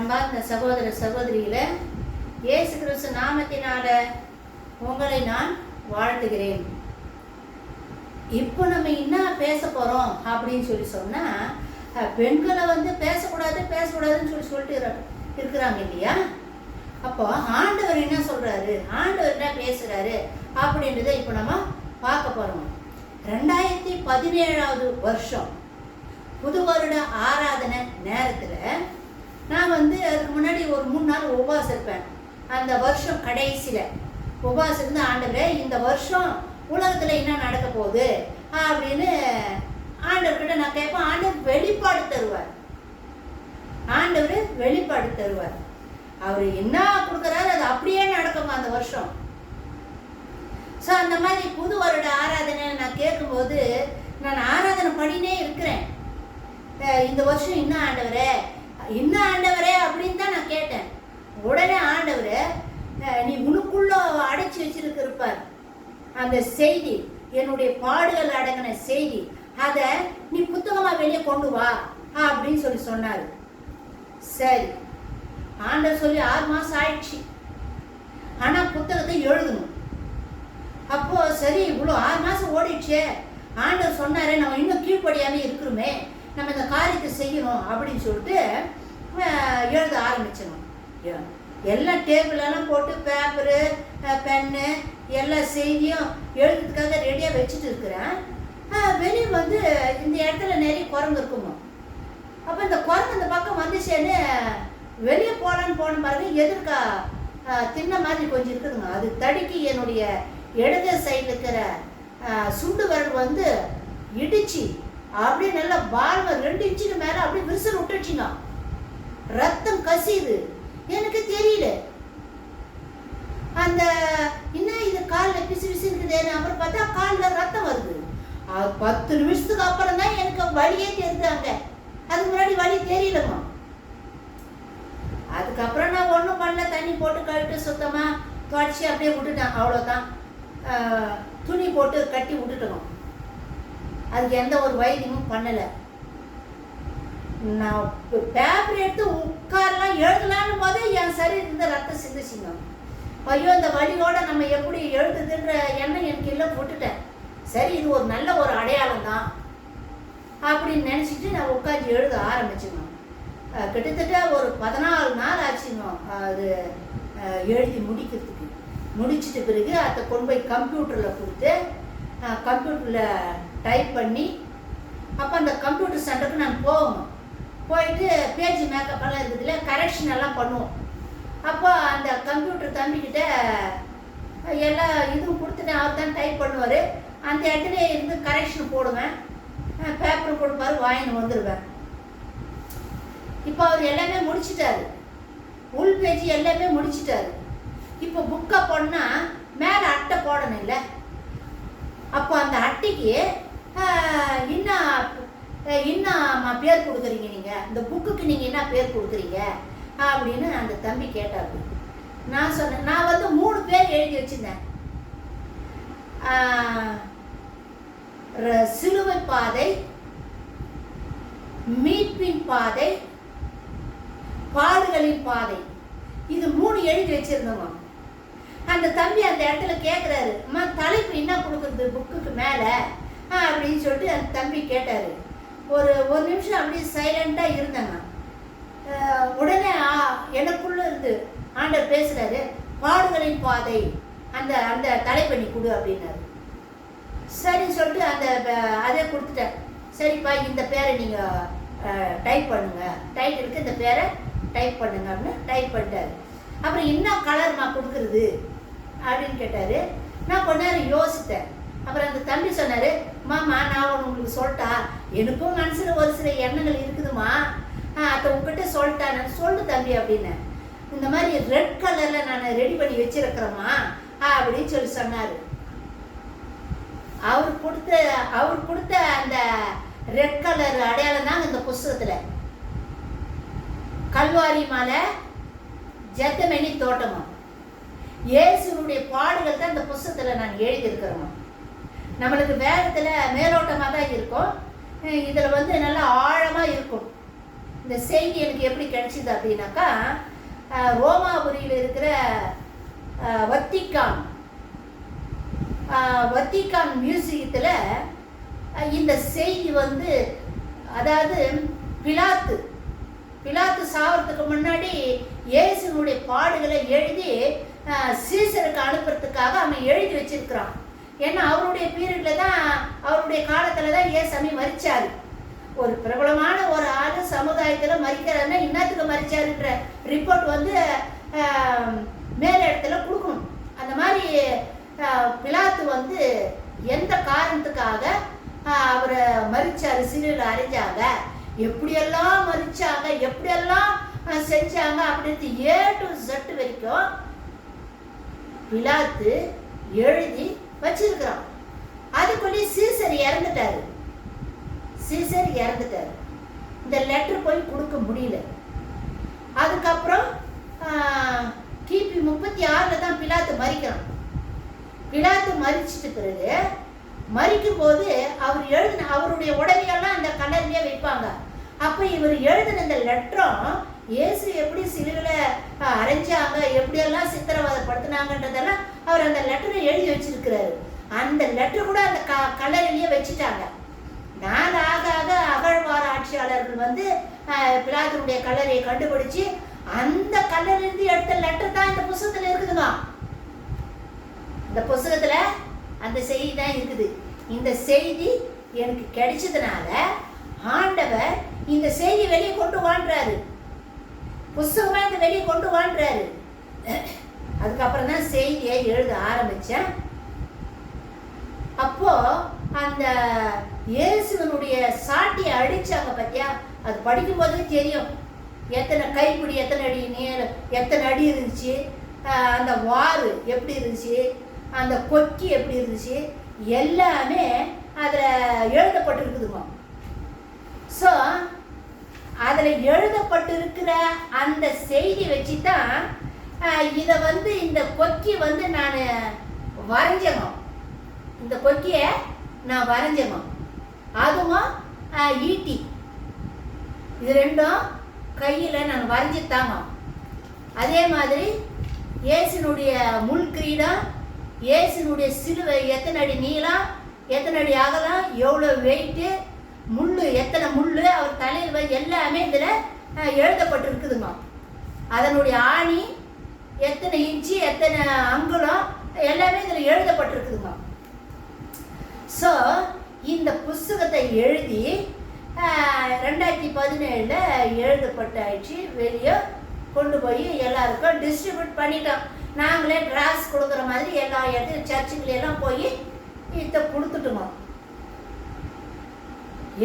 அன்பார்ந்த சகோதர சகோதரிகளே இயேசு கிறிஸ்து நாமத்தினால உங்களை நான் வாழ்த்துகிறேன். இப்போ நம்ம என்ன பேச போகிறோம் அப்படின்னு சொல்லி சொன்னால் பெண்களை வந்து பேசக்கூடாது பேசக்கூடாதுன்னு சொல்லி சொல்லிட்டு இருக்கிறாங்க இல்லையா? அப்போ ஆண்டவர் என்ன சொல்கிறாரு ஆண்டவர் என்ன பேசுகிறாரு அப்படின்றத இப்போ நம்ம பார்க்க போகிறோம் ரெண்டாயிரத்தி பதினேழாவது வருஷம் புது வருட ஆராதனை நேரத்தில் நான் வந்து அதுக்கு முன்னாடி ஒரு மூணு நாள் உபவாசம் இருப்பேன். அந்த வருஷம் கடைசியில். உபவாசம் இருந்து ஆண்டவரே இந்த வருஷம் உலகத்தில் என்ன நடக்க போகுது? அப்படின்னு ஆண்டவர்கிட்ட நான் கேட்பேன் ஆண்டவர் வெளிப்பாடு தருவார். ஆண்டவர் வெளிப்பாடு தருவார். அவர் என்ன கொடுக்குறாரு அது அப்படியே நடக்குமா அந்த வருஷம்? ஸோ அந்த மாதிரி புது வருட ஆராதனை நான் கேட்கும்போது நான் ஆராதனை பண்ணினே இருக்கிறேன். இந்த வருஷம் இன்னும் ஆண்டவரே என்ன ஆண்டவரே அப்படின்னு தான் நான் கேட்டேன் உடனே ஆண்டவர் நீ உனக்குள்ள அடைச்சி வச்சிருக்கிருப்பார். அந்த செய்தி என்னுடைய பாடுகள் அடங்கின செய்தி அதை நீ புத்தகமா வெளியே கொண்டு வா அப்படின்னு சொல்லி சொன்னார். சரி. ஆண்டவர் சொல்லி ஆறு மாசம் ஆயிடுச்சு. ஆனா புத்தகத்தை எழுதணும். அப்போ சரி இவ்வளோ ஆறு மாசம் ஓடிடுச்சே. ஆண்டவர் சொன்னாரே நம்ம இன்னும் கீழ்ப்படியாம இருக்கிறோமே. நம்ம இந்த காரியத்தை செய்யணும் அப்படின்னு சொல்லிட்டு எழுத ஆரம்பிச்சிடணும். எ- எல்லாம் டேபிள் எல்லாம் போட்டு பேப்பரு பென்னு எல்லா செய்தியும் எழுதுறதுக்காக ரெடியாக வச்சுட்டு இருக்கிறேன். வெளியே வந்து இந்த இடத்துல நிறைய குரங்கு இருக்குமா? அப்போ இந்த குரங்கு இந்த பக்கம் வந்துச்சேன்னு வெளியே போகலான்னு போன பாருங்க எதிர்க்கா தின்ன மாதிரி கொஞ்சம் இருக்குதுங்க. அது தடுக்கி என்னுடைய இடது சைடில் இருக்கிற சுண்டு விரல் வந்து இடிச்சு அப்படியே நல்லா பால்வ ரெண்டு இன்ச்சுக்கு மேலே அப்படியே விரிசல் விட்டுச்சுங்க ரத்தம் கசியுது. எனக்கு தெரியல. அந்த என்ன இது காலில் பிசு பிசு அப்புறம் பார்த்தா காலில் ரத்தம் வருது. அது பத்து நிமிஷத்துக்கு அப்புறம் தான் எனக்கு வலியே தெரிஞ்சாங்க அங்க அதுக்கு முன்னாடி வலி தெரியலம்மா. அதுக்கப்புறம் நான் ஒன்றும் பண்ணல. தண்ணி போட்டு கழுட்டு சுத்தமாக துடைச்சி அப்படியே விட்டுட்டேன். அவ்வளோதான் துணி போட்டு கட்டி விட்டுட்டோம். அதுக்கு எந்த ஒரு வைத்தியமும் பண்ணலை. நான் பேப்பர் எடுத்து உட்காரலாம் எழுதலான்னு போதே என் சரீரத்தில் ரத்தம் சிந்துச்சிங்க. ஐயோ இந்த வழியோட நம்ம எப்படி எழுதுதுன்ற எண்ணம் எனக்கு இல்லை போட்டுட்டேன். சரி இது ஒரு நல்ல ஒரு அடையாளம் தான் அப்படின்னு நினச்சிட்டு நான் உட்காந்து எழுத ஆரம்பிச்சுங்க. கிட்டத்தட்ட ஒரு பதினாலு நாள் ஆச்சுங்க அது எழுதி முடிக்கிறதுக்கு. முடிச்சிட்ட பிறகு அதை கொண்டு போய் கம்ப்யூட்டரில் கொடுத்து கம்ப்யூட்டரில் டைப் பண்ணி அப்போ அந்த கம்ப்யூட்டர் சென்டருக்கு நான் போவோம் போயிட்டு பேஜ் மேக்கப் எல்லாம் இருக்குதுல்ல கரெக்ஷன் எல்லாம் பண்ணுவோம். அப்போ அந்த கம்ப்யூட்டர் தம்பிக்கிட்ட எல்லா இதுவும் கொடுத்துட்டேன் அவர் தான் டைப் பண்ணுவார். அந்த இடத்துல இருந்து கரெக்ஷன் போடுவேன். பேப்பர் கொடுப்பாரு வாங்கின்னு வந்துடுவேன் இப்போ அவர் எல்லாமே முடிச்சிட்டாரு. உள் பேஜ் எல்லாமே முடிச்சிட்டாரு. இப்போ புக்கை போனால் மேலே அட்டை போடணும் இல்லை? அப்போ அந்த அட்டைக்கு இன்னும் என்ன பேர் கொடுக்குறீங்க நீங்கள் இந்த புக்குக்கு நீங்கள் என்ன பேர் கொடுக்குறீங்க? அப்படின்னு அந்த தம்பி கேட்டாரு. நான் சொன்னேன் நான் வந்து மூணு பேர் எழுதி வச்சிருந்தேன். சிலுவை பாதை மீட்பின் பாதை பாடுகளின் பாதை. இது மூணு எழுதி வச்சிருந்தோம். அந்த தம்பி அந்த இடத்துல கேட்குறாரு அம்மா தலைப்பு என்ன கொடுக்குறது புக்குக்கு மேலே? அப்படின்னு சொல்லிட்டு அந்த தம்பி கேட்டார். ஒரு ஒரு நிமிஷம் அப்படியே சைலண்ட்டாக இருந்தேங்க. உடனே ஆ, எனக்குள்ள இருந்து ஆண்டர் பேசுகிறாரு பாடுகளின் பாதை அந்த அந்த தலைப்பை பண்ணி கொடு அப்படின்னாரு. சரின்னு சொல்லிட்டு அந்த அதே கொடுத்துட்டேன். சரிப்பா இந்த பேரை நீங்கள் டைப் பண்ணுங்க. டைட்டிலுக்கு இந்த பேரை டைப் பண்ணுங்க அப்படின்னு டைப் பண்ணிட்டாரு. அப்புறம் என்ன கலர்மா கொடுக்குறது அப்படின்னு கேட்டார். நான் கொஞ்ச நேரம் யோசித்தேன். அப்புறம் அந்த தம்பி சொன்னார் மாமா நான் ஒன்று உங்களுக்கு சொல்லிட்டா எனக்கும் மனசில் ஒரு சில எண்ணங்கள் இருக்குதுமா ஆ, அதை உங்ககிட்ட சொல்லிட்டா நான் சொல்லு தம்பி அப்படின்னு. இந்த மாதிரி ரெட் கலரில் நான் ரெடி பண்ணி வச்சிருக்கிறேம்மா. அப்படின்னு சொல்லி சொன்னார். அவர் கொடுத்த அவர் கொடுத்த அந்த ரெட் கலர் அடையாளம் தாங்க இந்த புஸ்தகத்தில். கல்வாரி மலை ஜத்தமணி தோட்டமும். இயேசுனுடைய பாடுகள் தான் இந்த புஸ்தகத்தில் நான் எழுதியிருக்கிறோம் நம்மளுக்கு வேகத்தில் மேலோட்டமாக தான் இருக்கும் இதில் வந்து நல்லா ஆழமாக இருக்கும். இந்த செய்தி எனக்கு எப்படி கிடைச்சிது அப்படின்னாக்கா ரோமாபுரியில் இருக்கிற வத்திக்கான். வத்திக்கான் மியூசியத்தில் இந்த செய்தி வந்து அதாவது பிலாத்து பிலாத்து சாவறதுக்கு முன்னாடி இயேசுனுடைய பாடுகளை எழுதி சீசருக்கு அனுப்புறதுக்காக அவன் எழுதி வச்சிருக்கிறான். ஏன்னா அவருடைய பீரியட்ல தான் அவருடைய காலத்தில் தான் ஏசாமி மறிச்சாரு ஒரு பிரபலமான ஒரு ஆள் சமுதாயத்தில் மறிக்கிறாருன்னா இன்னத்துக்கு மறிச்சாருன்ற ரிப்போர்ட் வந்து மேல் இடத்துல கொடுக்கணும். அந்த மாதிரி பிலாத்து வந்து எந்த காரணத்துக்காக அவரை மறிச்சாரு சிலுவையில் அரைஞ்சாங்க. எப்படியெல்லாம் மறிச்சாங்க எப்படியெல்லாம் செஞ்சாங்க? அப்படின்ட்டு ஏ டு Z வரைக்கும் பிலாத்து எழுதி வச்சிருக்கிறான் அதுக்குள்ளே சீசர் இறந்துட்டாரு. சீசர் இறந்துட்டாரு. இந்த லெட்டர் போய் கொடுக்க முடியல. அதுக்கப்புறம் கிபி முப்பத்தி ஆறில் தான் பிலாத்து மறிக்கிறான். பிலாத்து மறிச்சிட்டு பிறகு மறிக்கும் போது அவர் எழுதின அவருடைய உடவையெல்லாம் அந்த கலர்லயே வைப்பாங்க. அப்போ இவர் எழுதின இந்த லெட்டரும் இயேசு எப்படி சிலுவில் அரைஞ்சாங்க எப்படியெல்லாம் சித்திரவதைப்படுத்தினாங்கன்றதெல்லாம் அவர் அந்த லெட்டரை எழுதி வச்சிருக்கிறாரு. அந்த லெட்டர் கூட அந்த க கல்லறையிலேயே வச்சுட்டாங்க. நாள் ஆக ஆக அகழ்வார ஆட்சியாளர்கள் வந்து அஹ், கல்லறையை கண்டுபிடிச்சு அந்த கல்லறிலிருந்து எடுத்த லெட்டர் தான் இந்த புஸ்தகத்தில் இருக்குதுமா? இந்த புஸ்தகத்தில் அந்த செய்தி தான் இருக்குது. இந்த செய்தி எனக்கு கிடைச்சதுனால ஆண்டவர் இந்த செய்தி வெளியே கொண்டு வாழ்றாரு புஸ்தகமாக இந்த வெளியே கொண்டு வாண்டுறாரு அதுக்கப்புறம் தான் செய்தியை எழுத ஆரம்பித்தேன் அப்போ அந்த இயேசுவனுடைய சாட்டியை அடிச்சாங்க பார்த்தியா அது படிக்கும்போது தெரியும். எத்தனை கைப்பிடி எத்தனை அடி நேரம் எத்தனை அடி இருந்துச்சு? அந்த வாறு எப்படி இருந்துச்சு? அந்த கொக்கி எப்படி இருந்துச்சு? எல்லாமே அதில் எழுதப்பட்டிருக்குதுங்க. ஸோ அதில் எழுதப்பட்டிருக்கிற அந்த செய்தி வச்சு தான் இதை வந்து இந்த கொக்கி வந்து நான் வரைஞ்சணும். இந்த கொக்கியை நான் வரைஞ்சணும். அதுவும் ஈட்டி. இது ரெண்டும் கையில் நான் வரைஞ்சித்தாங்க அதே மாதிரி இயேசுனுடைய முள் கிரீடம் இயேசுனுடைய சிலுவை எத்தனை அடி நீளம் எத்தனை அடி அகலம் எவ்வளோ வெயிட்டு முள் எத்தனை முள் அவர் தலையில் எல்லாமே இதில் எழுதப்பட்டிருக்குதுங்க அதனுடைய ஆணி எத்தனை இன்ச்சு எத்தனை அங்குலம் எல்லாமே இதில் எழுதப்பட்டிருக்குதுங்க ஸோ இந்த புஸ்தகத்தை எழுதி ரெண்டாயிரத்தி பதினேழில் எழுதப்பட்டாச்சு. வெளியே கொண்டு போய் எல்லாருக்கும் டிஸ்ட்ரிபியூட் பண்ணிட்டோம். நாங்களே டிராஸ் கொடுக்குற மாதிரி எல்லா இடத்துல சர்ச்சுக்குள்ள எல்லாம் போய் இதை கொடுத்துட்டோமா.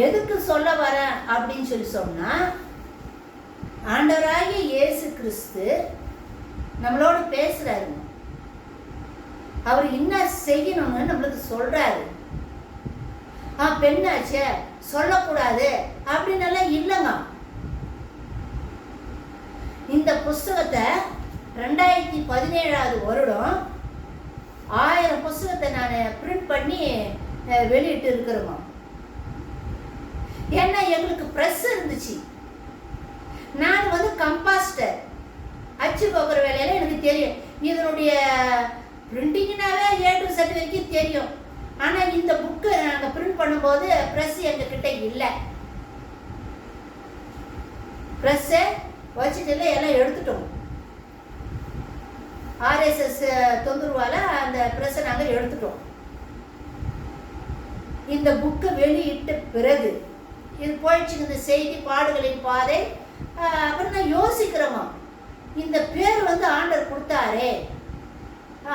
எதுக்கு சொல்ல வரேன் அப்படின்னு சொல்லி சொன்னா ஆண்டவராகிய இயேசு கிறிஸ்து நம்மளோட பேசுறாருங்க அவர் என்ன செய்யணும்னு நம்மளுக்கு சொல்றாரு. ஆ பெண்ணாச்சே சொல்லக்கூடாது அப்படின்னு இல்லைங்க இந்த புஸ்தகத்தை ரெண்டாயிரத்தி பதினேழாவது வருடம் ஆயிரம் புஸ்தகத்தை நான் பிரிண்ட் பண்ணி வெளியிட்டு இருக்கிறோமா ஏன்னா எங்களுக்கு ப்ரெஸ் இருந்துச்சு? நான் வந்து கம்பாஸ்டர் அச்சு போக்குற வேலையில எனக்கு தெரியும். இதனுடைய பிரிண்டிங்னாவே ஏ டு செட் வரைக்கும் தெரியும். ஆனால் இந்த புக்கு நாங்கள் பிரிண்ட் பண்ணும்போது ப்ரெஸ் எங்ககிட்ட இல்லை. ப்ரெஸ்ஸு வச்சுட்டு எல்லாம் எடுத்துட்டோம். ஆர்எஸ்எஸ் தொந்தரவால் அந்த ப்ரெஸ்ஸை நாங்கள் எடுத்துட்டோம். இந்த புக்கை வெளியிட்ட பிறகு இது போயிடுச்சுங்க இந்த செய்தி பாடுகளின் பாதை. அப்புறம் நான் யோசிக்கிறோமா இந்த பேர் வந்து ஆண்டவர் கொடுத்தாரே.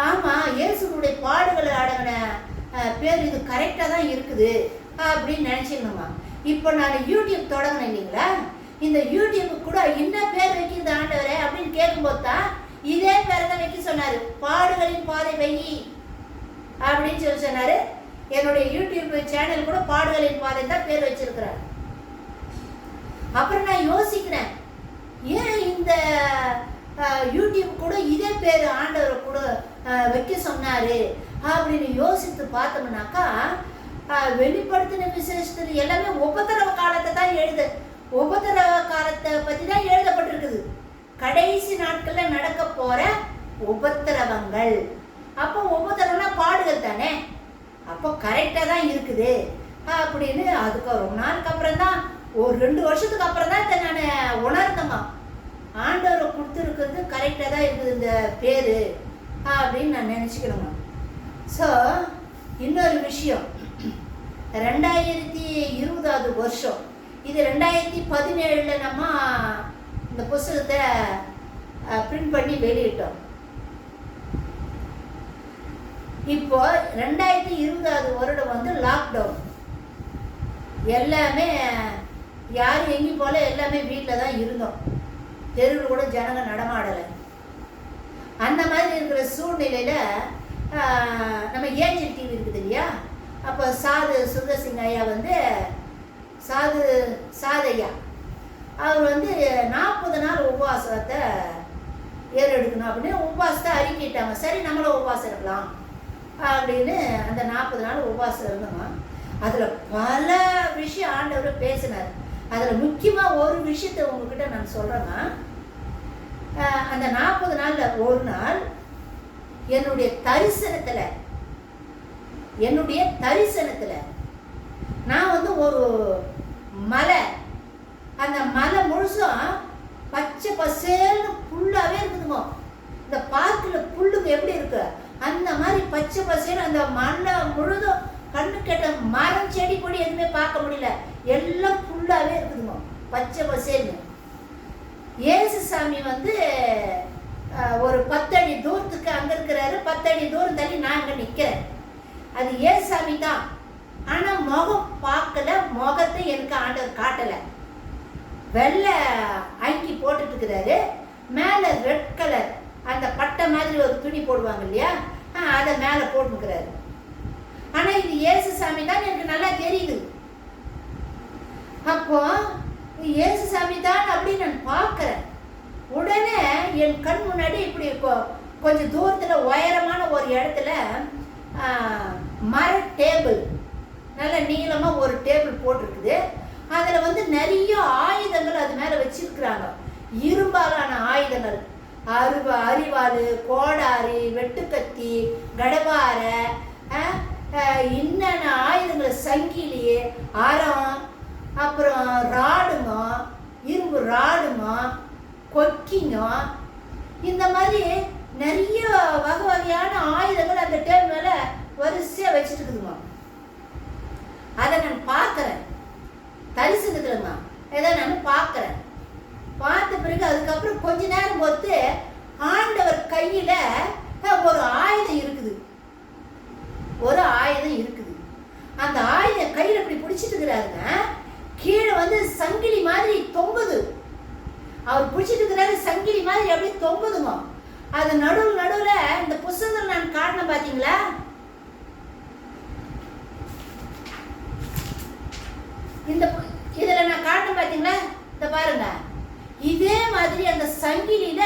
ஆமாம் இயேசுனுடைய பாடுகளை அடங்கின பேர் இது கரெக்டாக தான் இருக்குது அப்படின்னு நினச்சிக்கணுமா இப்போ நான் யூடியூப் தொடங்கினேன் இல்லைங்களா? இந்த யூடியூப் கூட என்ன பேர் வைக்கிறது ஆண்டவரே அப்படின்னு கேட்கும்போது தான் இதே பேரை தான் வைக்க சொன்னார். பாடுகளின் பாதை வை அப்படின்னு சொல்லி சொன்னார். என்னுடைய யூடியூப் சேனல் கூட பாடுகளின் பாதை தான் பேர் வச்சிருக்கிறார். அப்புறம் நான் யோசிக்கிறேன். ஏன் இந்த யூடியூப் கூட இதே பேர் ஆண்டவரை கூட வைக்க சொன்னார்? அப்படின்னு யோசித்து பார்த்தோம்னாக்கா வெளிப்படுத்தின விசேஷத்தில் எல்லாமே உபத்திரவ காலத்தை தான் எழுது உபத்திரவ காலத்தை பற்றி தான் எழுதப்பட்டிருக்குது. கடைசி நாட்களில் நடக்க போகிற உபத்திரவங்கள். அப்போ உபத்திரவம்னா பாடுகள் தானே? அப்போ கரெக்டாக தான் இருக்குது. அப்படின்னு அதுக்கு ரொம்ப நாளுக்கு அப்புறம் தான் ஒரு ரெண்டு வருஷத்துக்கு அப்புறம் தான் இதை நான் உணர்ந்தேம்மா. ஆண்டவரை கொடுத்துருக்கிறது கரெக்டாக தான் இருக்குது இந்த பேர். அப்படின்னு நான் நினச்சிக்கணுமா ஸோ இன்னொரு விஷயம். ரெண்டாயிரத்தி இருபதாவது வருஷம். இது ரெண்டாயிரத்தி பதினேழில் நம்ம இந்த புஸ்தகத்தை பிரிண்ட் பண்ணி வெளியிட்டோம். இப்போ ரெண்டாயிரத்தி இருபதாவது வருடம் வந்து லாக்டவுன் எல்லாமே யாரும் எங்கேயும் போல எல்லாமே வீட்டில் தான் இருந்தோம். தெருவில் கூட ஜனங்க நடமாடலை. அந்த மாதிரி இருக்கிற சூழ்நிலையில் நம்ம ஏஞ்சல் டிவி இருக்குது இல்லையா? அப்போ சாது சுந்தர்சிங் ஐயா வந்து சாது சாதையா அவர் வந்து நாற்பது நாள் உபவாசத்தை ஏறெடுக்கணும் அப்படின்னு உபவாசத்தை அறிக்கிட்டாங்க சரி நம்மளும் உபவாசம் இருக்கலாம் அப்படின்னு அந்த நாற்பது நாள் உபவாசம் இருந்தோம்? அதில் பல விஷயம் ஆண்டவர் பேசினார். அதில் முக்கியமாக ஒரு விஷயத்தை உங்ககிட்ட நான் சொல்கிறேன்னா அந்த நாற்பது நாளில் ஒரு நாள் என்னுடைய தரிசனத்தில் என்னுடைய தரிசனத்தில் நான் வந்து ஒரு மலை அந்த மலை முழுசும் பச்சை பசேல்னு புல்லாகவே இருக்குதுங்க. இந்த பார்க்கில் புல்லுங்க எப்படி இருக்கு? அந்த மாதிரி பச்சை பசேல் அந்த மண்ணை முழுதும் கண்ணு கேட்ட மரம் செடி கொடி எதுவுமே பார்க்க முடியல. எல்லாம் ஃபுல்லாகவே இருக்குதுங்க. பச்சை பசேல்னு. ஏசு சாமி வந்து ஒரு பத்தடி தூரத்துக்கு அங்கே இருக்கிறாரு. பத்தடி தூரம் தள்ளி நான் அங்கே நிற்கிறேன் அது சாமி தான். ஆனால் முகம் பார்க்கல. முகத்தை எனக்கு ஆண்டவர் காட்டலை. வெள்ளை அங்கி போட்டுட்டு இருக்கிறாரு. மேலே ரெட் கலர். அந்த பட்டை மாதிரி ஒரு துணி போடுவாங்க இல்லையா? அதை மேலே போட்டுக்கிறாரு ஆனால் இது ஏசு சாமி தான். எனக்கு நல்லா தெரியுது. அப்போ இயேசு சாமி தான் அப்படின்னு நான் பார்க்குறேன். உடனே என் கண் முன்னாடி இப்படி கொஞ்சம் தூரத்தில் உயரமான ஒரு இடத்துல மர டேபிள் நல்ல நீளமாக ஒரு டேபிள் போட்டிருக்குது. அதில் வந்து நிறைய ஆயுதங்கள் அது மேலே வச்சிருக்கிறாங்க. இரும்பாலான ஆயுதங்கள். அருவ அரிவாள் கோடாரி வெட்டுக்கத்தி கடவாரை என்னென்ன ஆயுதங்கள் சங்கிலி அறம் அப்புறம் ராடுங்க இரும்பு ராடுங்க கொக்கிங்க இந்த மாதிரி நிறைய வகை வகையான ஆயுதங்கள் அந்த டேபிள் மேலே வரிசையாக வச்சுட்டு இருக்குதுங்க அதை நான் பார்க்குறேன். தரிசனத்துலங்க ஏதோ நான் பார்க்குறேன். பார்த்த பிறகு அதுக்கப்புறம் கொஞ்ச நேரம் பொறுத்து ஆண்டவர் கையில் ஒரு ஆயுதம் இருக்குது. ஒரு ஆயுதம் இருக்குது. அந்த ஆயுதம் கையில் இப்படி பிடிச்சிட்டு இருக்கிறாருங்க கீழே வந்து சங்கிலி மாதிரி தொங்குது. அவர் பிடிச்சிட்டு இருக்கிறாரு சங்கிலி மாதிரி அப்படியே தொங்குதுங்க. அது நடுவு நடுவில் இந்த புஸ்தகத்தில் நான் காட்டின பார்த்தீங்களா? இந்த இதில் நான் காட்டின பார்த்தீங்களா? இந்த பாருங்க. இதே மாதிரி அந்த சங்கிலியில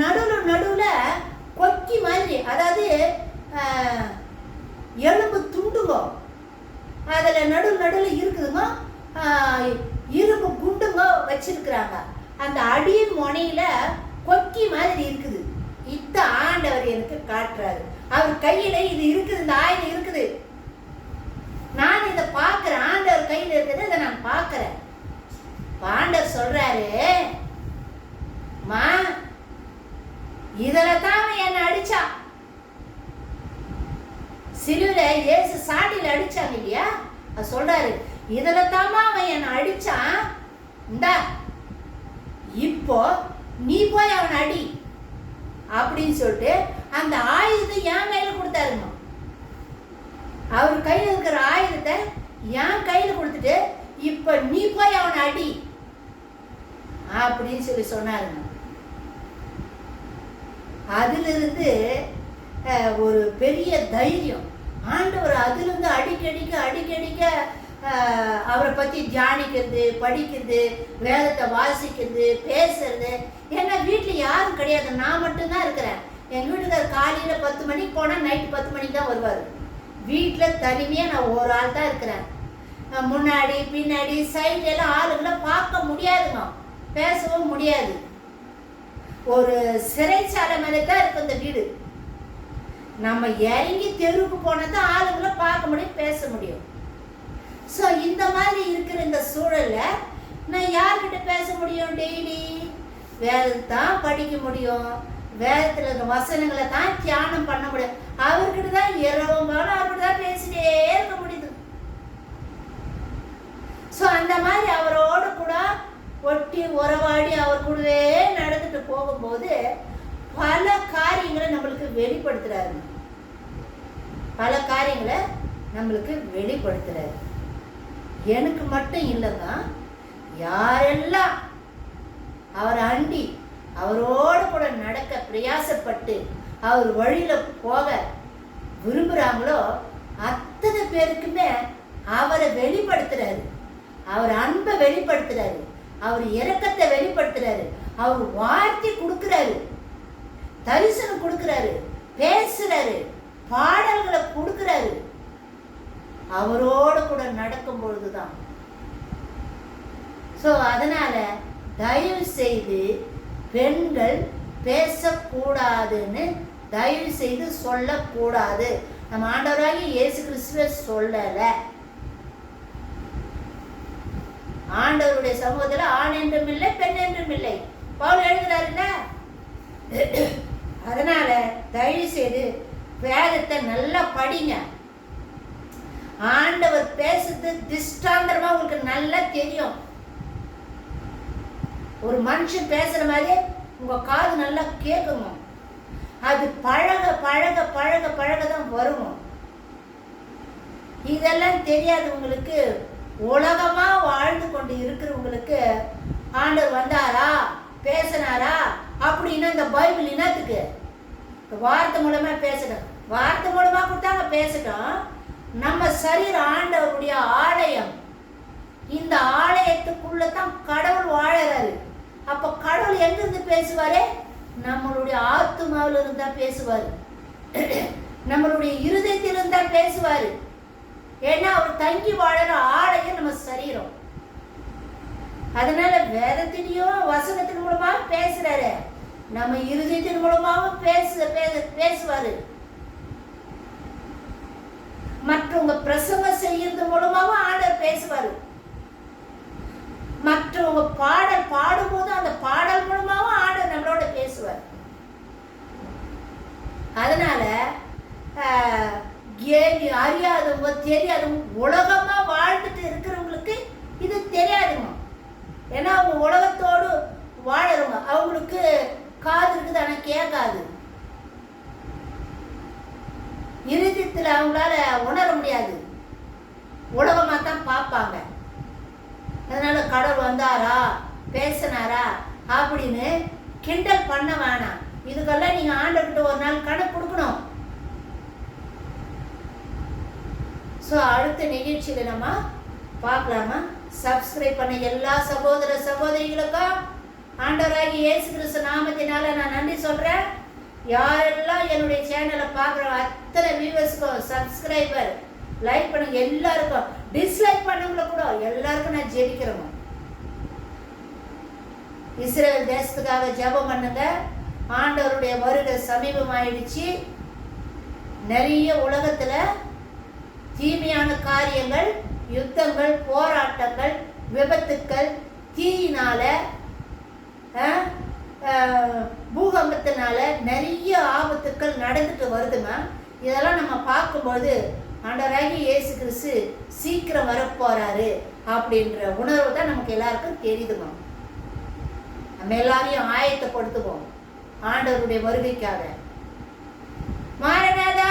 நடுவில் நடுவில் கொக்கி மாதிரி அதாவது எலும்பு துண்டுங்க. அதில் நடு நடுவில் இருக்குதுங்க. இரும்பு குண்டுங்க வச்சிருக்கிறாங்க. அந்த அடியின் முனையில கொக்கி மாதிரி இருக்குது. இத்த ஆண்டவர் எனக்கு காட்டுறாரு. அவர் கையில இது இருக்குது இந்த ஆயுதம் இருக்குது. நான் இதை பார்க்குறேன் ஆண்டவர் கையில் இருக்குது இதை நான் பார்க்குறேன். ஆண்டவர் சொல்றாரு மா இதில் தான் என்னை அடிச்சா? சிலுவில் ஏசு சாண்டியில் அடிச்சாங்க இல்லையா? அது சொல்றாரு இதில் தாமா அவன் என்னை அடித்தான் இந்தா இப்போ நீ போய் அவன் அடி அப்படின்னு சொல்லிட்டு அந்த ஆயுதத்தை என் கையில் கொடுத்தாருங்க அவர் கையில் இருக்கிற ஆயுதத்தை என் கையில் கொடுத்துட்டு இப்போ நீ போய் அவனை அடி அப்படின்னு சொல்லி சொன்னாருங்க அதிலிருந்து ஒரு பெரிய தைரியம். ஆண்டவர் அதிலிருந்து அடிக்கடிக்க அடிக்கடிக்க அவரை பற்றி தியானிக்கிறது படிக்கிறது வேதத்தை வாசிக்கிறது பேசுறது. ஏன்னா வீட்டில் யாரும் கிடையாது. நான் மட்டும்தான் இருக்கிறேன். எங்கள் வீட்டுக்கார் காலையில் பத்து மணிக்கு போனால் நைட்டு பத்து மணிக்கு தான் வருவார். வீட்டில் தனிமையாக நான் ஒரு ஆள் தான் இருக்கிறேன். முன்னாடி பின்னாடி சைடு எல்லாம் ஆளுங்களை பார்க்க முடியாதுங்க. பேசவும் முடியாது. ஒரு சிறைச்சாலை மாதிரி தான் இருக்கும் இந்த வீடு. நம்ம இறங்கி தெருவுக்கு போனால் தான் ஆளுங்களை பார்க்க முடியும் பேச முடியும். ஸோ இந்த மாதிரி இருக்கிற இந்த சூழலில் நான் யார்கிட்ட பேச முடியும் டெய்லி வேதத்தை தான் படிக்க முடியும். வேதத்தில் இருக்கிற வசனங்களை தான் தியானம் பண்ண முடியும். அவர்கிட்ட தான் இரவும் காலம் அவர்கிட்ட தான் பேசிட்டே இருக்க முடியுது. ஸோ அந்த மாதிரி அவரோடு கூட ஒட்டி உறவாடி அவர் கூடவே நடந்துட்டு போகும்போது பல காரியங்களை நம்மளுக்கு வெளிப்படுத்துறாரு. பல காரியங்களை நம்மளுக்கு வெளிப்படுத்துறாரு. எனக்கு மட்டும் இல்லைங்க யாரெல்லாம் அவர் அண்டி அவரோடு கூட நடக்க பிரயாசப்பட்டு அவர் வழியில் போக விரும்புகிறாங்களோ அத்தனை பேருக்குமே அவரை வெளிப்படுத்துறாரு. அவர் அன்பை வெளிப்படுத்துறாரு. அவர் இறக்கத்தை வெளிப்படுத்துறாரு. அவர் வாழ்த்தி கொடுக்குறாரு. தரிசனம் கொடுக்குறாரு. பேசுறாரு. பாடல்களை கொடுக்குறாரு. அவரோடு கூட நடக்கும் பொழுதுதான். ஸோ அதனால தயவு செய்து பெண்கள் பேசக்கூடாதுன்னு தயவு செய்து சொல்லக்கூடாது. நம்ம ஆண்டவராகி இயேசு கிறிஸ்துவ சொல்லலை. ஆண்டவருடைய சமூகத்தில் ஆண் என்றும் இல்லை பெண் என்றும் இல்லை. பவுல் எழுதுறாருல்ல? அதனால தயவு செய்து வேதத்தை நல்லா படிங்க. ஆண்டவர் பேசுறது திஷ்டாந்தரமா உங்களுக்கு நல்லா தெரியும். ஒரு மனுஷன் பேசுற மாதிரி உங்க காது நல்லா கேட்குங்க. அது பழக பழக பழக பழக தான் வரும் இதெல்லாம் தெரியாது உங்களுக்கு உலகமா வாழ்ந்து கொண்டு இருக்கிறவங்களுக்கு ஆண்டவர் வந்தாரா பேசினாரா அப்படின்னு இந்த பைபிள் என்னத்துக்கு வார்த்தை மூலமா பேசணும் வார்த்தை மூலமா கொடுத்தாங்க பேசட்டும். நம்ம சரீர ஆண்டவருடைய ஆலயம். இந்த ஆலயத்துக்குள்ள தான் கடவுள் வாழறாரு. அப்ப கடவுள் எங்கிருந்து பேசுவாரு? நம்மளுடைய ஆத்துமாவில இருந்தா பேசுவாரு. நம்மளுடைய இருதயத்தில் இருந்தா பேசுவாரு. ஏன்னா அவர் தங்கி வாழற ஆலயம் நம்ம சரீரம். அதனால வேதத்திலையும் வசனத்தின் மூலமாக பேசுறாரு. நம்ம இருதயத்தின் மூலமாகவும் பேசு பேச பேசுவாரு. மற்றவங்க பிரசங்கம் செய்யறது மூலமாகவும் ஆண்டவர் பேசுவார். மற்றவங்க பாடல் பாடும்போது அந்த பாடல் மூலமாகவும் ஆண்டவர் நம்மளோட பேசுவார். அதனால கேள்வி அறியாதவங்க தெரியாதவங்க உலகமா வாழ்ந்துட்டு இருக்கிறவங்களுக்கு இது தெரியாதுங்க ஏன்னா அவங்க உலகத்தோடு வாழறவங்க. அவங்களுக்கு காது இருக்குது? ஆனால் கேட்காது. இருதயத்தில் அவங்களால உணர முடியாது. உலகமாக தான் பார்ப்பாங்க. அதனால் கடவுள் வந்தாரா? பேசினாரா? அப்படின்னு கிண்டல் பண்ண வேணாம். இதுக்கெல்லாம் நீங்கள் ஆண்டவர்கிட்ட ஒரு நாள் கணக்கு கொடுக்கணும். ஸோ அடுத்த நிகழ்ச்சியில நம்ம பார்க்கலாமா? சப்ஸ்கிரைப் பண்ண எல்லா சகோதர சகோதரிகளுக்கும் ஆண்டவராகி இயேசு கிறிஸ்து நாமத்தினால நான் நன்றி சொல்கிறேன் யாரெல்லாம் என்னுடைய சேனலை பார்க்குற அத்தனை வியூவர்ஸ்க்கும் சப்ஸ்கிரைபர் லைக் பண்ணுங்க. எல்லாருக்கும். டிஸ்லைக் பண்ணவங்கள கூட எல்லாருக்கும் நான் ஜெபிக்கிறோம் இஸ்ரேல் தேசத்துக்காக ஜெபம் பண்ணுங்க. ஆண்டவருடைய வருகை சமீபமாயிடுச்சு. நிறைய உலகத்தில் தீமையான காரியங்கள் யுத்தங்கள் போராட்டங்கள் விபத்துக்கள் தீயினால பூகம்பத்தினால நிறைய ஆபத்துக்கள் நடந்துட்டு வருதுங்க இதெல்லாம் நம்ம பார்க்கும்போது ஆண்டராகி இயேசு கிறிஸ்து சீக்கிரம் வரப்போறாரு அப்படின்ற உணர்வு தான் நமக்கு எல்லாருக்கும் தெரியுதுங்க நம்ம எல்லாரையும் ஆயத்தப்படுத்துவோம். ஆண்டவருடைய வருகைக்காக மாறனாதா